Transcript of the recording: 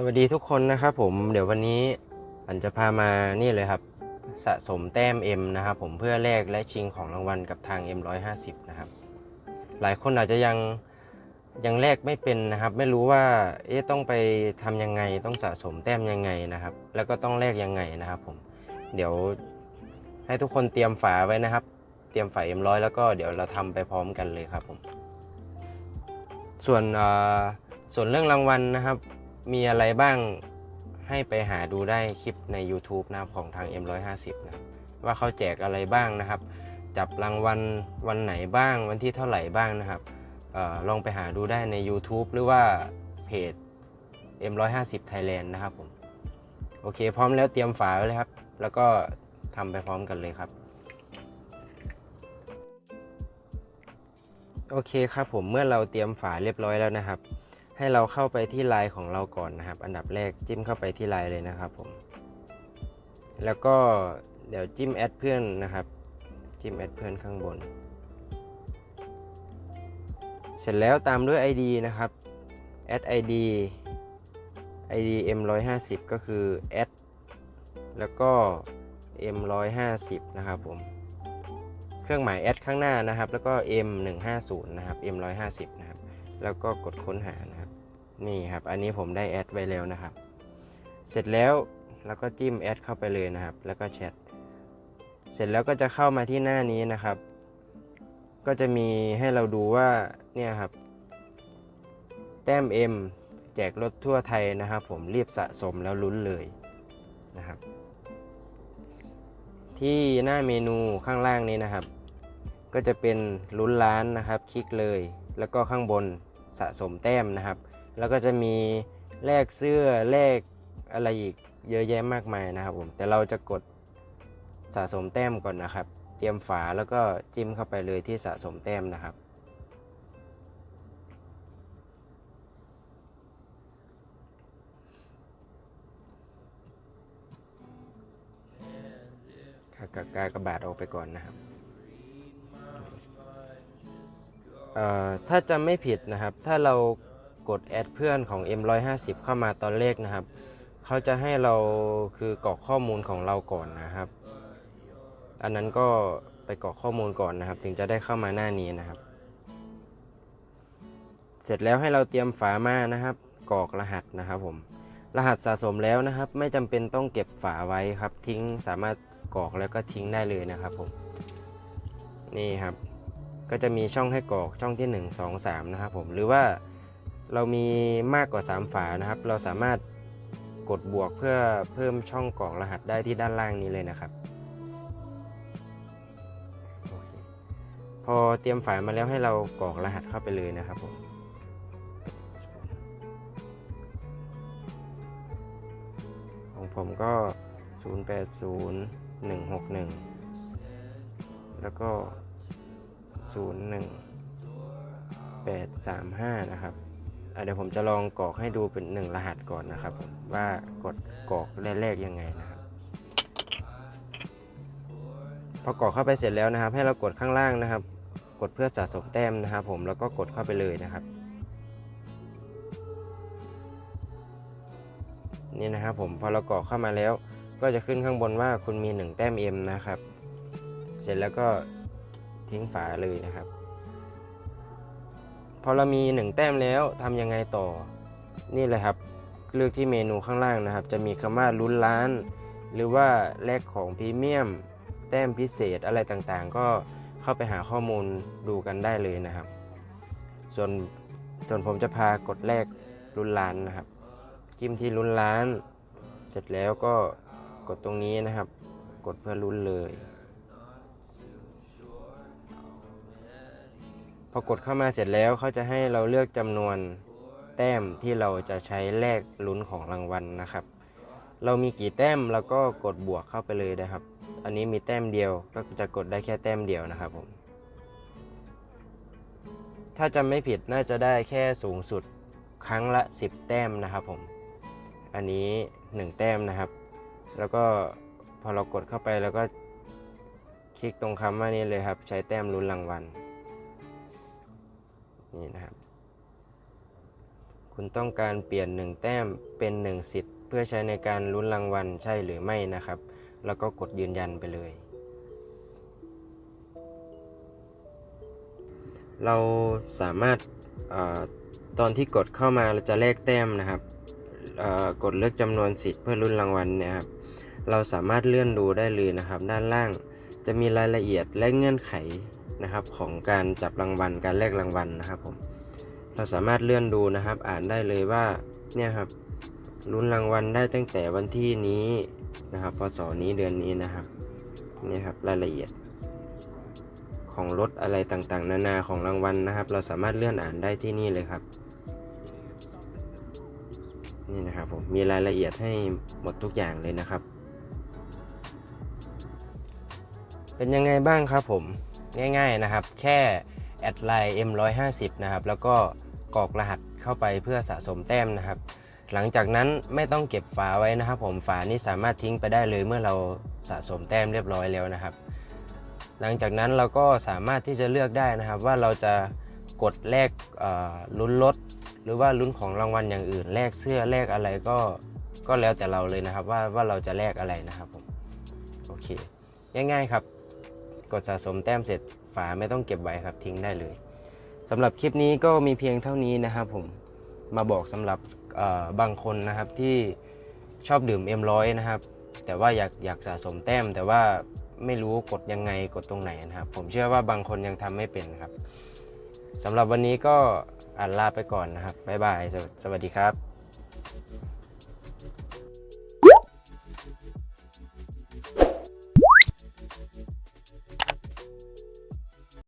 สวัสดีทุกคนนะครับผมเดี๋ยววันนี้อันจะพามานี่เลยครับ สะสมแต้ม M นะครับผมเพื่อแลกและชิงของรางวัลกับทาง M150 นะครับ หลายคนอาจจะยังยังแลกไม่เป็นนะครับ ไม่รู้ว่าเอ๊ะต้องไปทำยังไงต้องสะสมแต้มยังไงนะครับ แล้วก็ต้องแลกยังไงนะครับผมเดี๋ยวให้ทุกคนเตรียมฝาไว้นะครับ เตรียมฝา M100 แล้วก็เดี๋ยวเราทำไปพร้อมกันเลยครับผมส่วนเอ่อส่วนเรื่องรางวัลนะครับ มีอะไรบ้างให้ไปหาดูได้คลิปใน YouTube นะครับของทาง M150 นะว่าเขาแจกอะไรบ้างนะครับ จับรางวัลวันไหนบ้างวันที่เท่าไหร่บ้างนะครับออลองไปหาดูได้ใน YouTube หรือว่าเพจ M150 Thailand นะครับผมโอเค พร้อมแล้วเตรียมฝาไว้เลยครับ แล้วก็ทำไปพร้อมกันเลยครับโอเคครับผมเมื่อเราเตรียมฝาเรียบร้อยแล้วนะครับ ให้เราเข้าไปที่ไลน์ของเราก่อนนะครับ อันดับแรกจิ้มเข้าไปที่ไลน์เลยนะครับผม แล้วก็เดี๋ยวจิ้มแอดเพื่อนนะครับ จิ้มแอดเพื่อนข้างบน เสร็จแล้วตามด้วย ID นะครับแอด ID ID M150 ก็คือแอดแล้วก็ M150 นะครับผม เครื่องหมายแอดข้างหน้านะครับ แล้วก็ M150 นะครับ M150 นะครับ แล้วก็กดค้นหานะ นี่ครับ อันนี้ผมได้แอดไว้แล้วนะครับ เสร็จแล้วเราก็จิ้มแอดเข้าไปเลยนะครับ แล้วก็แชท เสร็จแล้วก็จะเข้ามาที่หน้านี้นะครับ ก็จะมีให้เราดูว่าเนี่ยครับ แต้ม M แจกรถทั่วไทยนะครับ ผมรีบสะสมแล้วลุ้นเลยนะครับ ที่หน้าเมนูข้างล่างนี้นะครับ ก็จะเป็นลุ้นล้านนะครับ คลิกเลย แล้วก็ข้างบนสะสมแต้มนะครับ แล้วก็จะมีแลกเสื้อแลกอะไรอีกเยอะแยะมากมายนะครับผม แต่เราจะกดสะสมแต้มก่อนนะครับ เตรียมฝาแล้วก็จิ้มเข้าไปเลยที่สะสมแต้มนะครับ กากากระบาดออกไปก่อนนะครับเอ่อถ้าจำไม่ผิดนะครับ ถ้าเรา กดแอดเพื่อนของ M150 เข้ามาตอนแรกนะครับ เขาจะให้เราคือกรอกข้อมูลของเราก่อนนะครับ อันนั้นก็ไปกรอกข้อมูลก่อนนะครับ ถึงจะได้เข้ามาหน้านี้นะครับ เสร็จแล้วให้เราเตรียมฝามานะครับกรอกรหัสนะครับผมรหัสสะสมแล้วนะครับ ไม่จำเป็นต้องเก็บฝาไว้ครับ ทิ้งสามารถกรอกแล้วก็ทิ้งได้เลยนะครับผมนี่ครับ ก็จะมีช่องให้กรอกช่องที่ 1 2 3 นะครับผมหรือว่า เรามีมากกว่า 3 ฝานะครับ เราสามารถกดบวกเพื่อเพิ่มช่องกรอกรหัสได้ที่ด้านล่างนี้เลยนะครับอพอเตรียมฝามาแล้วให้เรากรอกรหัสเข้าไปเลยนะครับผมของผมก็ 080 161 แล้วก็ 01835 นะครับ เดี๋ยวผมจะลองกรอกให้ดูเป็น1รหัสก่อนนะครับ ว่ากดกรอกแรกๆยังไงนะครับพอกรอกเข้าไปเสร็จแล้วนะครับ ให้เรากดข้างล่างนะครับ กดเพื่อสะสมแต้มนะครับ ผมแล้วก็กดเข้าไปเลยนะครับ นี่นะครับผมพอเรากรอกเข้ามาแล้ว ก็จะขึ้นข้างบนว่าคุณมี 1 แต้ม M นะครับ เสร็จแล้วก็ทิ้งฝาเลยนะครับ อเรามี1แต้มแล้วทำยังไงต่อ นี่เลยครับ เลือกที่เมนูข้างล่างนะครับ จะมีคำว่าลุ้นล้าน หรือว่าแลกของพรีเมียม แต้มพิเศษอะไรต่างๆ ก็เข้าไปหาข้อมูลดูกันได้เลยนะครับ ส่วนส่วนผมจะพากดแลกลุ้นล้านนะครับ จิ้มที่ลุ้นล้าน เสร็จแล้วก็กดตรงนี้นะครับ กดเพื่อลุ้นเลย พอกดเข้ามาเสร็จแล้วเขาจะให้เราเลือกจำนวนแต้มที่เราจะใช้แลกลุ้นของรางวัลนะครับ เรามีกี่แต้มเราก็กดบวกเข้าไปเลยนะครับ อันนี้มีแต้มเดียวก็จะกดได้แค่แต้มเดียวนะครับผม ถ้าจำไม่ผิดน่าจะได้แค่สูงสุดครั้งละ 10 แต้มนะครับผม อันนี้ 1 แต้มนะครับ แล้วก็พอเรากดเข้าไปแล้วก็คลิกตรงคำว่านี้เลยครับ ใช้แต้มลุ้นรางวัล นี่นะครับ คุณต้องการเปลี่ยน 1 แต้มเป็น 1 สิทธิ์ เพื่อใช้ในการลุ้นรางวัลใช่หรือไม่นะครับ แล้วก็กดยืนยันไปเลย เราสามารถอตอนที่กดเข้ามาเราจะแลกแต้มนะครับกดเลือกจำนวนสิทธิ์เพื่อลุ้นรางวัลนี่ยครับ เราสามารถเลื่อนดูได้เลยนะครับ ด้านล่างจะมีรายละเอียดและเงื่อนไข นะครับของการจับรางวัลการแลกรางวัลนะครับผมเราสามารถเลื่อนดูนะครับ อ่านได้เลยว่าเนี่ยครับลุ้นรางวัลได้ตั้งแต่วันที่นี้นะครับพศนี้เดือนนี้นะครับนี่ครับรายละเอียด ของรถอะไรต่างๆ นานาของรางวัลนะครับ เราสามารถเลื่อนอ่านได้ที่นี่เลยครับนี่นะครับผมมีรายละเอียดให้หมดทุกอย่างเลยนะครับ เป็นยังไงบ้างครับผม ง่าย ๆนะครับ แค่แอดไลน์ M150 นะครับ แล้วก็กรอกรหัสเข้าไปเพื่อสะสมแต้มนะครับ หลังจากนั้นไม่ต้องเก็บฝาไว้นะครับ ผมฝานี้สามารถทิ้งไปได้เลยเมื่อเราสะสมแต้มเรียบร้อยแล้วนะครับ หลังจากนั้นเราก็สามารถที่จะเลือกได้นะครับ ว่าเราจะกดแลกลุ้นรถหรือว่าลุ้นของรางวัลอย่างอื่นแลกเสื้อแลกอะไรก็ก็แล้วแต่เราเลยนะครับว่าว่าเราจะแลกอะไรนะครับผมโอเค ง่ายๆครับ กดสะสมแต้มเสร็จฝาไม่ต้องเก็บไว้ครับทิ้งได้เลยสำหรับคลิปนี้ก็มีเพียงเท่านี้นะครับผมมาบอกสำหรับเอ่อบางคนนะครับที่ชอบดื่ม M100 นะครับ แต่ว่าอยากอยากสะสมแต้ม แต่ว่าไม่รู้กดยังไงกดตรงไหนนะครับ ผมเชื่อว่าบางคนยังทำไม่เป็นครับสำหรับวันนี้ก็อ่านลาไปก่อนนะครับบ๊ายบายสวัสดีครับ